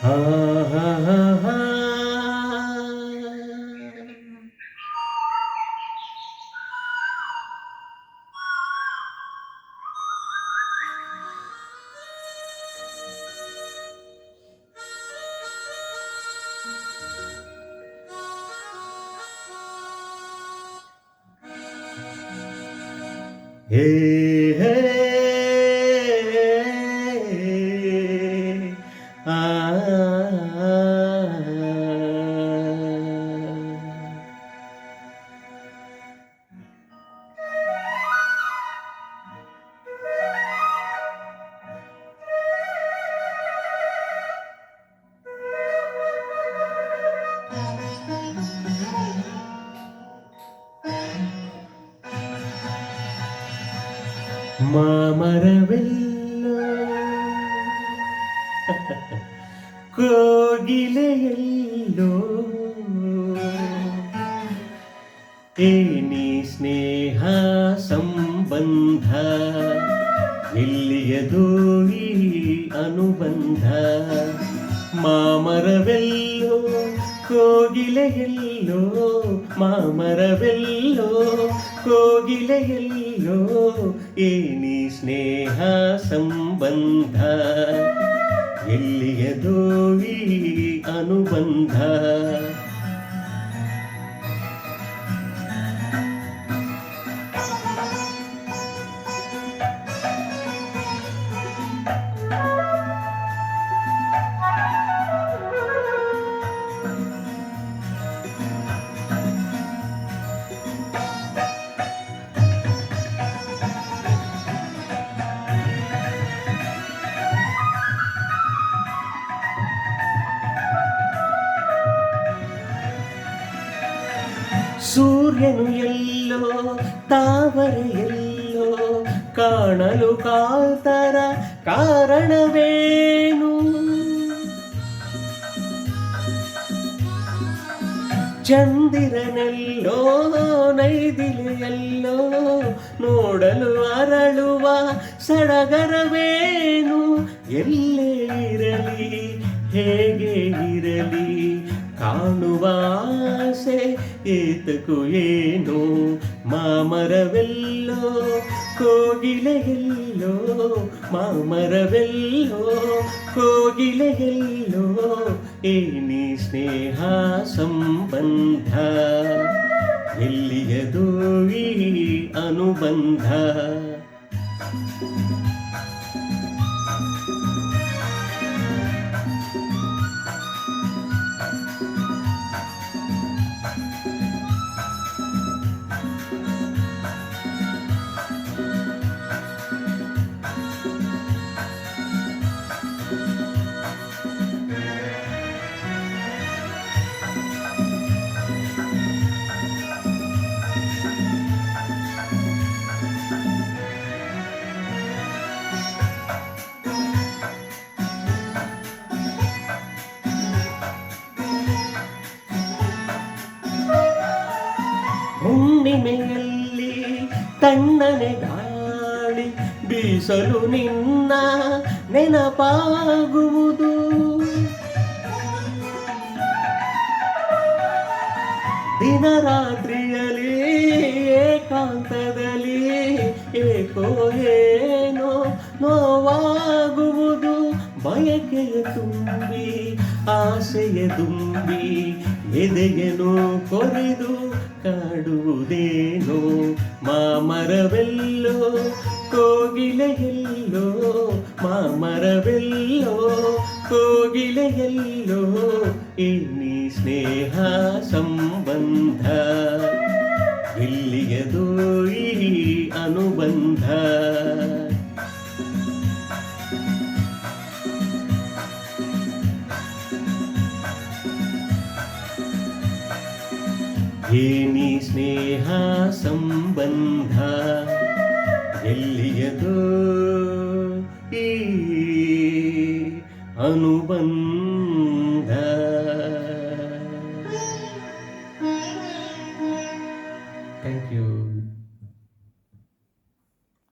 Ha ha ha ha. Hey, hey. ಆ ಮಾಮರವೆಲ್ಲ ಕೋಗಿಲೆಯಲ್ಲೋ? ಏನಿ ಸ್ನೇಹ ಸಂಬಂಧ? ಎಲ್ಲಿಯದೋ ಈ ಅನುಬಂಧ? ಮಾಮರವೆಲ್ಲೋ? ಕೋಗಿಲೆಯಲ್ಲೋ? ಮಾಮರವೆಲ್ಲೋ? ಕೋಗಿಲೆಯಲ್ಲೋ? ಏನಿ ಸ್ನೇಹ ಸಂಬಂಧ? ಎಲ್ಲಿಯದೋ ಈ ಅನುಬಂಧ? ಸೂರ್ಯನು ಎಲ್ಲೋ, ತಾವರೆ ಎಲ್ಲೋ, ಕಾಣಲು ಕಾತರ ಕಾರಣವೇನು? ಚಂದಿರನೆಲ್ಲೋ, ನೈದಿಲೆಯಲ್ಲೋ, ನೋಡಲು ಅರಳುವ ಸಡಗರವೇನು? ಎಲ್ಲೇ ಇರಲಿ, ಹೇಗೆ ಇರಲಿ? ಕಾಣುವ ಆಸೆ ಏತಕು ಏನು ಮಾಮರವೆಲ್ಲೋ ಕೋಗಿಲೆಯಲ್ಲೋ ಮಾಮರವೆಲ್ಲೋ ಕೋಗಿಲೆಯಲ್ಲೋ ಏನಿ ಸ್ನೇಹ ಸಂಬಂಧ ಎಲ್ಲಿಯದೋ ಈ ಅನುಬಂಧ. ತಣ್ಣನೆ ಗಾಳಿ ಬೀಸಲು ನಿನ್ನ ನೆನಪಾಗುವುದು. ದಿನರಾತ್ರಿಯಲ್ಲಿ ಏಕಾಂತದಲ್ಲಿ ಏಕೋ ಏನೋ ನೋವಾಗುವುದು. ಬಯಕೆಯ ತುಂಬಿ, ಆಸೆಯ ತುಂಬಿ ಎದೆಯನು ಕೊರೆದು ಕಾಡುವುದೇನೋ ಮಾಮರವೆಲ್ಲೋ ಕೋಗಿಲೆಯೆಲ್ಲೋ ಮಾಮರವೆಲ್ಲೋ ಕೋಗಿಲೆಯೆಲ್ಲೋ ಇನ್ನಿ ಸ್ನೇಹ ಸಂಬಂಧ. ಇಲ್ಲಿಯದೋ ಈ ಅನುಬಂಧ. ಏನಿ ಸ್ನೇಹ ಸಂಬಂಧ ಎಲ್ಲಿಯದು ಈ ಅನುಬಂಧ